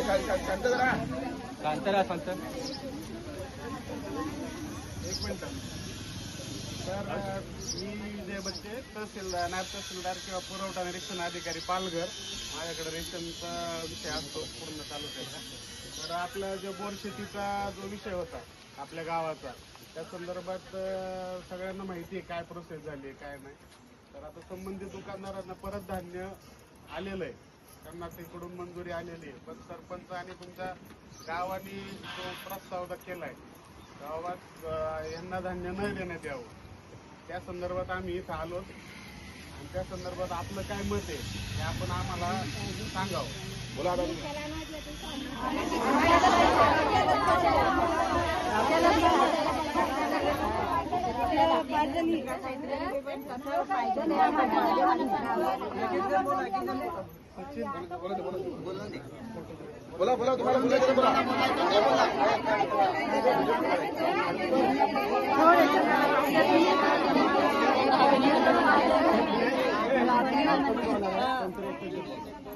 काय शांतरा शांत एक मिनिट. तर मी जे बच्चे तहसीलदार नायब तहसीलदार किंवा पुरवठा निरीक्षण अधिकारी पालघर माझ्याकडे रेशनचा विषय असतो पूर्ण तालुक्याचा. तर आपला जो बोर शेतीचा जो विषय होता आपल्या गावाचा त्या संदर्भात सगळ्यांना माहिती आहे काय प्रोसेस झाली आहे, काय नाही. तर आता संबंधित दुकानदारांना परत धान्य आलेलं आहे. त्यांना तिकडून मंजुरी आलेली आहे. पण सरपंच आणि तुमच्या गावाने जो प्रस्ताव केलाय गावात यांना धान्य न देण्यात यावं. त्या संदर्भात आम्ही इथं आलो. आणि त्या संदर्भात आपलं काय मत आहे हे आपण आम्हाला सांगावं. बोला आता तुम्ही. बोला बोला तुम्हाला बोलायचं बोला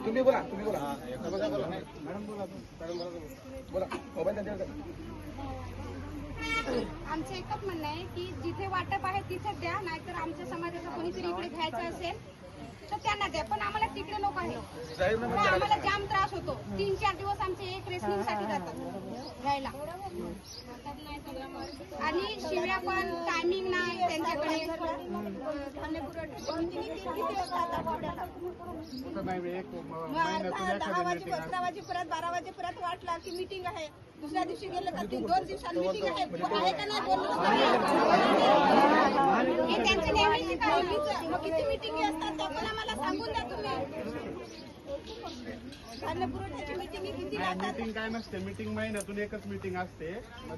तुम्ही बोला तुम्ही बोला मॅडम बोला मॅडम बोला बोला मोबाईल त्यांच्यावर करा. आमचं एकच म्हणणं आहे की जिथे वाटप आहे तिथे द्या नाहीतर आमच्या समाजाचा कोणीतरी इकडे घ्यायचं असेल तर त्यांना द्या. पण आम्हाला तिकडे लोक आहे जाहीरनामा तर आम्हाला जाम त्रास होतो. तीन चार दिवस आमचे एक रेसलिंगसाठी जातात घ्यायला. आणि शिव्या पण टायमिंग नाही त्यांच्याकडे. दहा वाजेपर्यंत बारा वाजेपर्यंत वाटला की मीटिंग आहे. दुसऱ्या दिवशी गेलं का तीन दोन दिवसांनी मीटिंग आहे. आहे का नाही हे त्यांचं नेहमीच. मग किती मीटिंग असतात त्या पण आम्हाला सांगून द्या मीटिंग नाही काय नसते मीटिंग महिन्यातून एकच मीटिंग असते.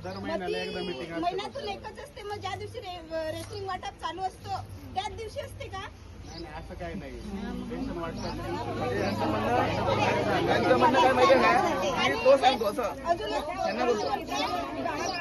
दर महिन्याला एकदा मीटिंग असते. महिन्यातून एकच असते. मग ज्या दिवशी रेसलिंग वाटप चालू असतो त्याच दिवशी असते का? नाही नाही, असं काही नाही. म्हणणं काय माहिती आहे का तो सांगतो असं अजून एक